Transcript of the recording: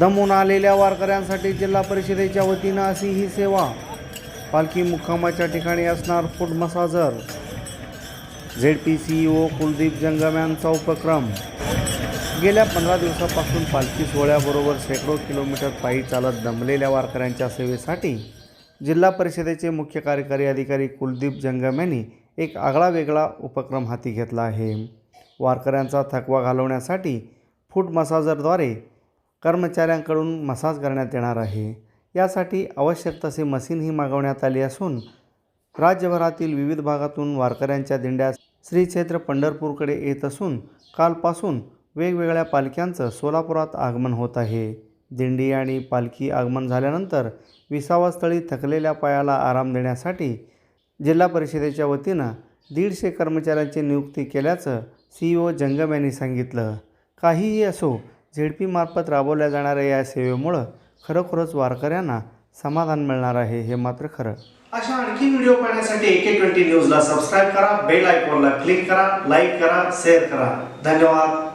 दमून आलेल्या वारकऱ्यांसाठी जिल्हा परिषदेच्या वतीनं अशी ही सेवा. पालखी मुक्कामाच्या ठिकाणी असणार foot massager. Z P C O Kuldeep Jangam यांचा उपक्रम. गेल्या पंधरा दिवसापासून पालखी सोहळ्याबरोबर शेकडो किलोमीटर पायी चालत दमलेल्या वारकऱ्यांच्या सेवेसाठी जिल्हा परिषदेचे मुख्य कार्यकारी अधिकारी कुलदीप जंगम यांनी एक आगळा वेगळा उपक्रम हाती घेतला आहे. वारकऱ्यांचा थकवा घालवण्यासाठी फूड मसाजरद्वारे कर्मचाऱ्यांकडून मसाज करण्यात येणार आहे. यासाठी आवश्यक तसे मशीनही मागवण्यात आली असून राज्यभरातील विविध भागातून वारकऱ्यांच्या दिंड्या श्री क्षेत्र पंढरपूरकडे येत असून कालपासून वेगवेगळ्या पालख्यांचं सोलापुरात आगमन होत आहे. दिंडी आणि पालखी आगमन झाल्यानंतर विसावास्थळी थकलेल्या पायाला आराम देण्यासाठी जिल्हा परिषदेच्या वतीनं दीडशे कर्मचाऱ्यांची नियुक्ती केल्याचं सी ओ जंगम यांनी सांगितलं. काहीही असो झेडपीमार्फत राबवल्या जाणाऱ्या या सेवेमुळं खरोखरच वारकऱ्यांना समाधान मिळणार आहे हे मात्र खरं. अशा आणखी व्हिडिओ पाहण्यासाठी ए के ट्वेंटी न्यूजला सबस्क्राईब करा बेल आयकॉनला क्लिक करा लाईक करा शेअर करा. धन्यवाद.